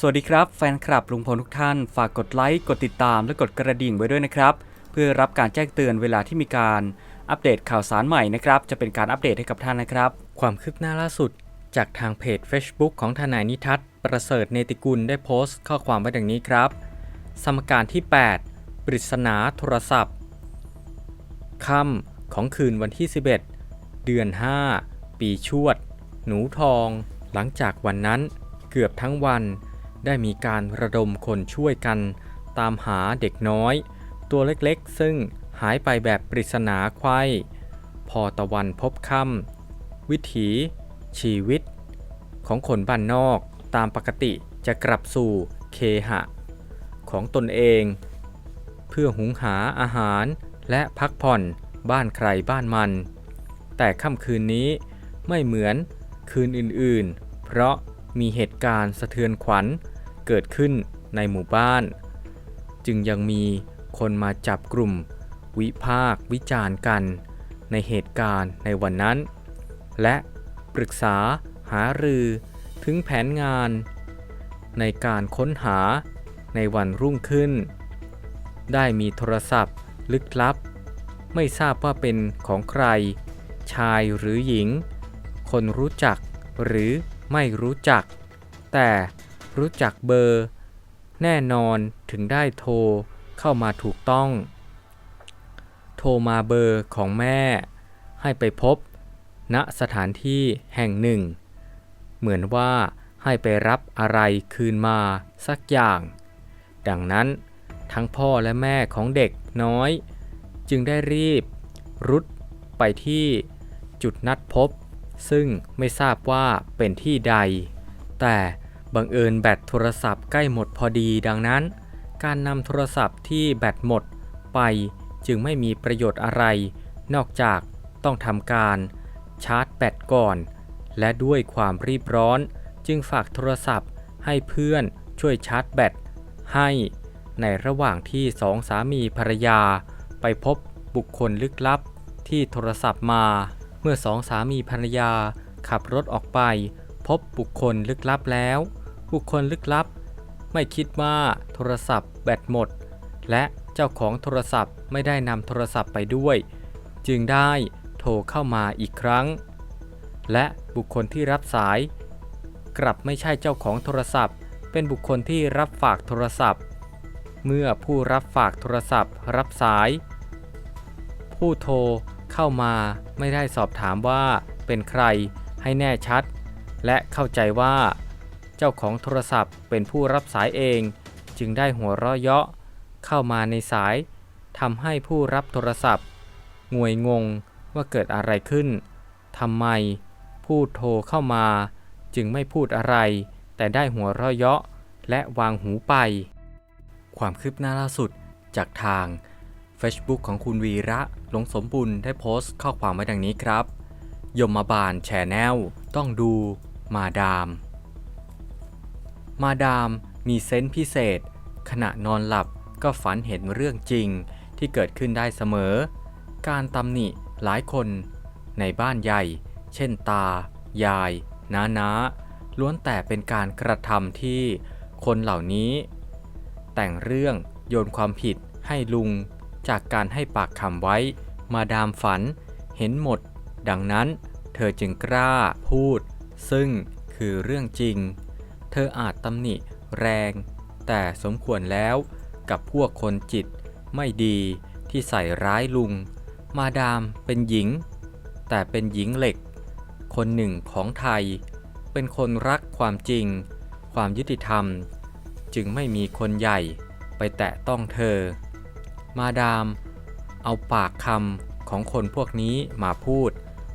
สวัสดีครับแฟนคลับลุงพลทุกท่าน ฝากกดไลค์ กดติดตาม และกดกระดิ่งไว้ด้วยนะครับ เพื่อรับการแจ้งเตือนเวลาที่มีการอัปเดตข่าวสารใหม่นะครับ จะเป็นการอัปเดตให้กับท่านนะครับ ความคืบหน้าล่าสุด จากทางเพจ Facebook ของทนายนิทัศน์ประเสริฐเนติกุลได้โพสต์ข้อความไว้ดังนี้ครับ สมการที่ 8 ปริศนาโทรศัพท์ค่ำของคืนวันที่ 11 เดือน 5 ปีชวด หนูทอง หลังจากวันนั้น เกือบทั้งวัน ได้มีการระดมคนช่วยกัน ตามหาเด็กน้อย ตัวเล็กๆ ซึ่งหายไปแบบปริศนาไขว้พอตะวันพบค่ำวิถี ชีวิต ของคนบ้านนอกตามปกติจะกลับสู่เคหะ ของตนเอง เพื่อหุงหาอาหารและพักผ่อนบ้านใครบ้านมัน แต่ค่ำคืนนี้ไม่เหมือนคืนอื่นๆ เพราะ มีเหตุการณ์สะเทือนขวัญเกิดขึ้นในหมู่บ้าน จึงยังมีคนมาจับกลุ่ม วิพากษ์วิจารณ์กัน ในเหตุการณ์ในวันนั้น และปรึกษาหารือถึงแผนงาน ในการค้นหาในวันรุ่งขึ้น ได้มีโทรศัพท์ลึกลับ ไม่ทราบว่าเป็นของใคร ชายหรือหญิง คนรู้จักหรือ ไม่รู้จัก แต่รู้จักเบอร์ แน่นอนถึงได้โทรเข้ามาถูกต้อง โทรมาเบอร์ของแม่ ให้ไปพบ ณสถานที่แห่งหนึ่ง เหมือนว่าให้ไปรับอะไรคืนมาสักอย่าง ดังนั้นทั้งพ่อและแม่ของเด็กน้อย จึงได้รีบ รุดไปที่จุดนัดพบ ซึ่งไม่ทราบว่าเป็นที่ใด แต่บังเอิญแบตโทรศัพท์ใกล้หมดพอดีดังนั้น การนำโทรศัพท์ที่แบตหมดไปจึงไม่มีประโยชน์อะไร นอกจากต้องทำการชาร์จแบตก่อน และด้วยความรีบร้อนจึงฝากโทรศัพท์ให้เพื่อนช่วยชาร์จแบตให้ในระหว่างที่สองสามีภรรยาไปพบบุคคลลึกลับที่โทรศัพท์มา มื่อสองสามีภรรยาขับรถออกไป พบบุคคลลึกลับแล้ว บุคคลลึกลับ ไม่คิดว่าโทรศัพท์แบตหมด และเจ้าของโทรศัพท์ไม่ได้นำโทรศัพท์ไปด้วย จึงได้โทรเข้ามาอีกครั้ง และบุคคลที่รับสาย กลับไม่ใช่เจ้าของโทรศัพท์ เป็นบุคคลที่รับฝากโทรศัพท์ เมื่อผู้รับฝากโทรศัพท์รับสาย ผู้โทร เข้ามาไม่ได้สอบถามว่าเป็นใครให้แน่ชัด และเข้าใจว่า เจ้าของโทรศัพท์เป็นผู้รับสายเอง จึงได้หัวเราะเยาะเข้ามาในสายทำให้ผู้รับโทรศัพท์งวยงงว่าเกิดอะไรขึ้นทำไมผู้โทรเข้ามา จึงไม่พูดอะไร แต่ได้หัวเราะเยาะและวางหูไป ความคืบหน้าล่าสุดจากทาง Facebook ของคุณวีระหลงสมบุญได้โพสต์ข้อความไว้ดังนี้ครับ ยมบาลแชแนลต้องดู มาดาม มาดามมีเซนส์พิเศษ ขณะนอนหลับก็ฝันเห็นเรื่องจริงที่เกิดขึ้นได้เสมอ การตำหนิหลายคน ในบ้านใหญ่ เช่นตา ยายน้านาล้วนแต่เป็นการกระทำที่คนเหล่านี้ แต่งเรื่องโยนความผิดให้ลุง จากการให้ปากคำไว้ มาดามฝัน เห็นหมด ดังนั้น เธอจึงกล้าพูด ซึ่งคือเรื่องจริง เธออาจตำหนิแรง แต่สมควรแล้วกับพวกคนจิตไม่ดีที่ใส่ร้ายลุง มาดามเป็นหญิง แต่เป็นหญิงเหล็ก คนหนึ่งของไทย เป็นคนรักความจริง ความยุติธรรม จึงไม่มีคนใหญ่ไปแตะต้องเธอ มาดาม เอาปากคำของคนพวกนี้มาพูด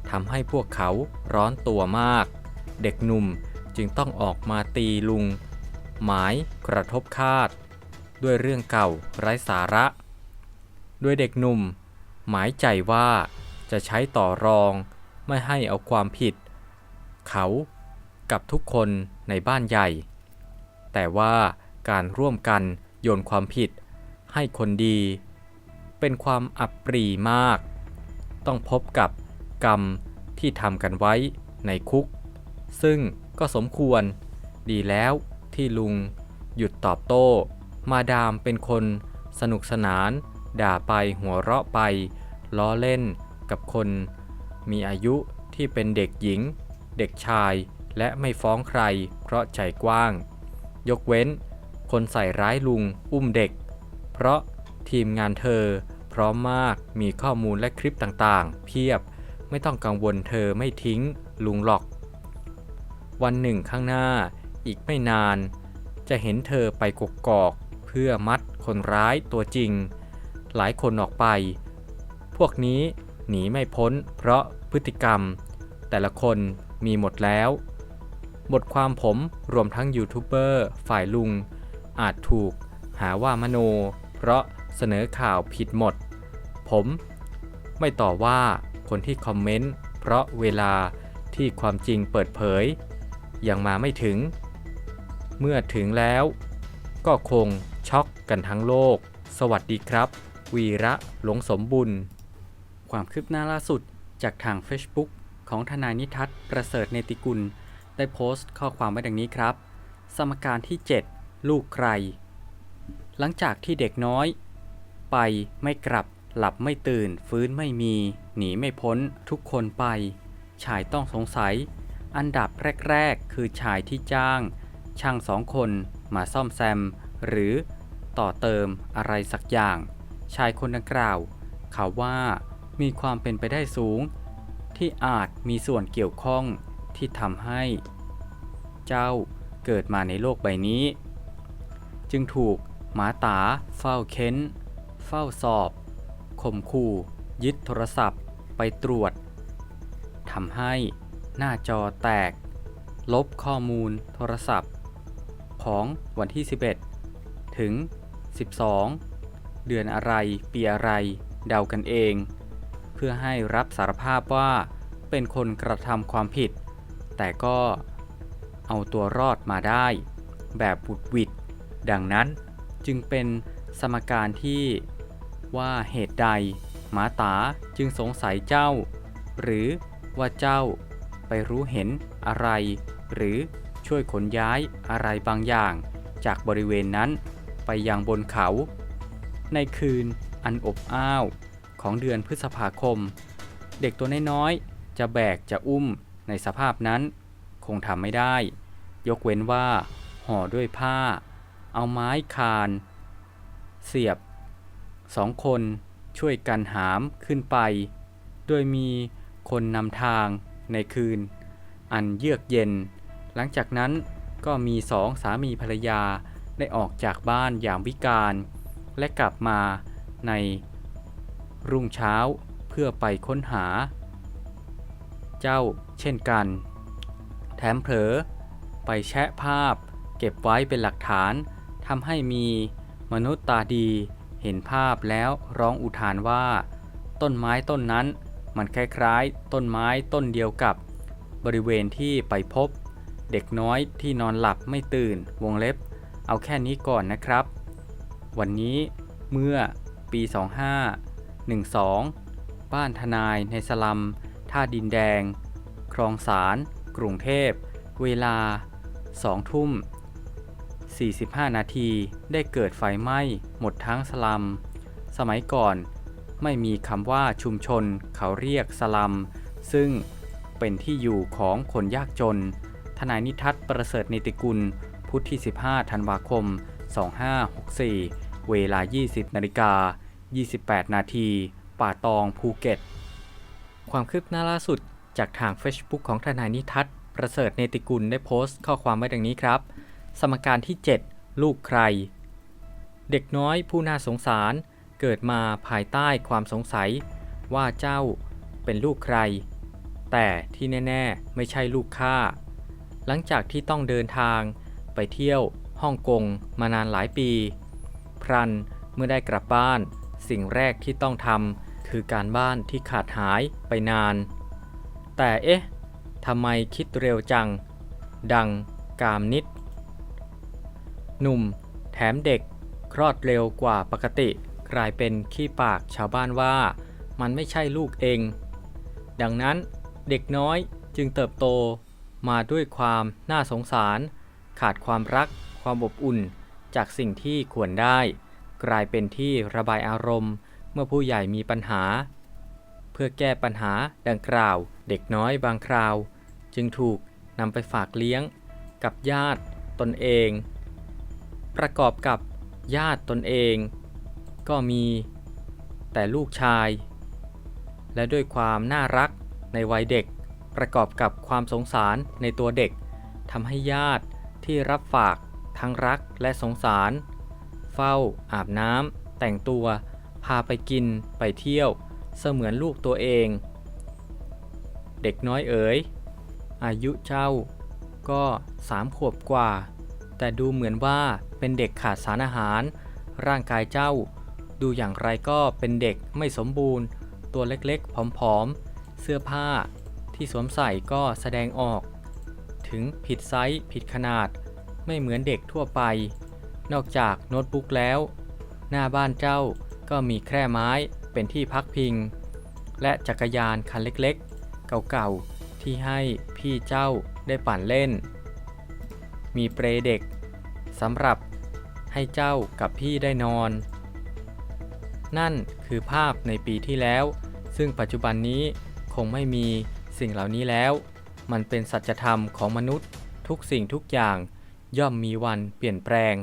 ทำให้พวกเขาร้อนตัวมาก เด็กหนุ่มจึงต้องออกมาตีลุง หมายกระทบคาด ด้วยเรื่องเก่าไร้สาระ ด้วยเด็กหนุ่ม หมายใจว่าจะใช้ต่อรองไม่ให้เอาความผิด เขากับทุกคนในบ้านใหญ่ แต่ว่าการร่วมกันโยนความผิดให้คนดี เป็นความอับปรีมาก ต้องพบกับกรรมที่ทำกันไว้ในคุก ซึ่งก็สมควรดีแล้วที่ลุงหยุดตอบโต้ มาดามเป็นคนสนุกสนาน ด่าไปหัวเราะไป ล้อเล่นกับคน มีอายุที่เป็นเด็กหญิง เด็กชายและไม่ฟ้องใครเพราะใจกว้าง ยกเว้น คนใส่ร้ายลุงอุ้มเด็ก เพราะ ทีมงานเธอ พร้อมมากมีข้อมูลและคลิปต่างๆ เพียบไม่ต้องกังวลเธอไม่ทิ้งลุงหรอก วันหนึ่งข้างหน้าอีกไม่นาน จะเห็นเธอไปกกอก เพื่อมัดคนร้ายตัวจริง หลายคนออกไป พวกนี้หนีไม่พ้นเพราะพฤติกรรม แต่ละคนมีหมดแล้ว บทความผมรวมทั้งยูทูบเบอร์ฝ่ายลุง อาจถูกหาว่ามโน เพราะ เสนอข่าวผิดหมด ผมไม่ต่อว่าคนที่คอมเมนต์ เพราะเวลาที่ความจริงเปิดเผย ยังมาไม่ถึง เมื่อถึงแล้ว ก็คงช็อกกันทั้งโลก สวัสดีครับ วีระหลงสมบุญ ความคืบหน้าล่าสุดจากทาง Facebook ของทนายนิทัศน์ประเสริฐเนติกุล ได้โพสต์ข้อความไว้ดังนี้ครับ สมการที่ 7 ลูกใคร หลังจากที่เด็กน้อย ไปไม่กลับ หลับไม่ตื่น ฟื้นไม่มี หนีไม่พ้น ทุกคนไป ชายต้องสงสัย อันดับแรก ๆ คือชายที่จ้าง ช่างสองคน มาซ่อมแซม หรือต่อเติมอะไรสักอย่าง ชายคนดังกล่าว เขาว่ามีความเป็นไปได้สูง ที่อาจมีส่วนเกี่ยวข้องที่ทำให้ เจ้าเกิดมาในโลกใบนี้ จึงถูกหมาตาเฝ้าเค้น เฝ้าสอบ ข่มขู่ยึดโทรศัพท์ ไปตรวจทำให้หน้าจอแตก ลบข้อมูลโทรศัพท์ ของวันที่ 11 ถึง 12 เดือนอะไรปีอะไร เดากันเอง เพื่อให้รับสารภาพว่าเป็นคนกระทำความผิด แต่ก็เอาตัวรอดมาได้ แบบบุดวิดดังนั้นจึงเป็นสมการที่ ว่าเหตุใดหมาตาจึงสงสัยเจ้า หรือว่าเจ้าไปรู้เห็นอะไร หรือช่วยขนย้ายอะไรบางอย่าง จากบริเวณนั้นไปยังบนเขา ในคืนอันอบอ้าวของเดือนพฤษภาคม เด็กตัวน้อยๆจะแบกจะอุ้มในสภาพนั้น คงทำไม่ได้ ยกเว้นว่า ห่อด้วยผ้า เอาไม้คาน เสียบ สองคนช่วยกันหามขึ้นไป โดยมีคนนำทางในคืน อันเยือกเย็น หลังจากนั้นก็มีสองสามีภรรยาได้ออกจากบ้านอย่างวิการและกลับมาในรุ่งเช้าเพื่อไปค้นหา เจ้าเช่นกัน แถมเผลอไปแชะภาพเก็บไว้เป็นหลักฐานทำให้มีมนุษย์ตาดี เห็นภาพแล้วร้องอุทานว่า ต้นไม้ต้นนั้นมันคล้ายๆ ต้นไม้ต้นเดียวกับบริเวณที่ไปพบ เด็กน้อยที่นอนหลับไม่ตื่นวงเล็บ เอาแค่นี้ก่อนนะครับ วันนี้เมื่อปี 2512 บ้านทนายในสลัม ท่าดินแดง คลองสาร กรุงเทพ เวลา 2 ทุ่ม 45 นาทีได้เกิดไฟไหม้หมดทั้งสลัม สมัยก่อนไม่มีคำว่าชุมชนเขาเรียกสลัม ซึ่งเป็นที่อยู่ของคนยากจน ทนายนิทัศน์ประเสริฐนิติกุล พุธที่ 15 ธันวาคม 2564 เวลา 20 นาฬิกา 28 นาที ป่าตองภูเก็ต ความคืบหน้าล่าสุดจากทาง Facebook ของทนายนิทัศน์ประเสริฐเนติกุลได้โพสต์ข้อความไว้ดังนี้ครับ สมการที่ 7 ลูกใคร เด็กน้อยผู้น่าสงสารเกิดมาภายใต้ความสงสัย ว่าเจ้าเป็นลูกใคร แต่ที่แน่ ๆ ไม่ใช่ลูกข้าหลังจากที่ต้องเดินทางไปเที่ยวฮ่องกงมานานหลายปี พรันเมื่อได้กลับบ้าน สิ่งแรกที่ต้องทำคือการบ้านที่ขาดหายไปนาน แต่เอ๊ะทำไมคิดเร็วจัง ดังกามนิด หนุ่ม แถมเด็ก คลอดเร็วกว่าปกติ กลายเป็นขี้ปากชาวบ้านว่ามันไม่ใช่ลูกเอง ดังนั้นเด็กน้อยจึงเติบโตมาด้วยความน่าสงสาร ขาดความรัก ความอบอุ่น จากสิ่งที่ควรได้ กลายเป็นที่ระบายอารมณ์ เมื่อผู้ใหญ่มีปัญหา เพื่อแก้ปัญหาดังกล่าว เด็กน้อยบางคราว จึงถูกนำไปฝากเลี้ยง กับญาติตนเอง ประกอบกับญาติตนเอง ก็มีแต่ลูกชาย และด้วยความน่ารักในวัยเด็ก ประกอบกับความสงสารในตัวเด็กทำให้ญาติที่รับฝากทั้งรักและสงสาร เฝ้า อาบน้ำแต่งตัว พาไปกินไปเที่ยว เสมือนลูกตัวเอง เด็กน้อยเอ๋ยอายุเจ้าก็สามขวบกว่า แต่ดูเหมือนว่าเป็นเด็กขาดสารอาหาร ร่างกายเจ้า ดูอย่างไรก็เป็นเด็กไม่สมบูรณ์ ตัวเล็กๆ ผอมๆ เสื้อผ้าที่สวมใส่ก็แสดงออก ถึงผิดไซส์ผิดขนาด ไม่เหมือนเด็กทั่วไป นอกจากโน้ตบุ๊กแล้ว หน้าบ้านเจ้าก็มีแคร่ไม้เป็นที่พักพิง และจักรยานคันเล็กๆ เก่าๆ ที่ให้พี่เจ้าได้ปั่นเล่น มีเปรเด็กสำหรับให้เจ้ากับพี่ได้นอน นั่นคือภาพในปีที่แล้ว ซึ่งปัจจุบันนี้คงไม่มีสิ่งเหล่านี้แล้ว มันเป็นสัจธรรมของมนุษย์ ทุกสิ่งทุกอย่างย่อมมีวันเปลี่ยนแปลง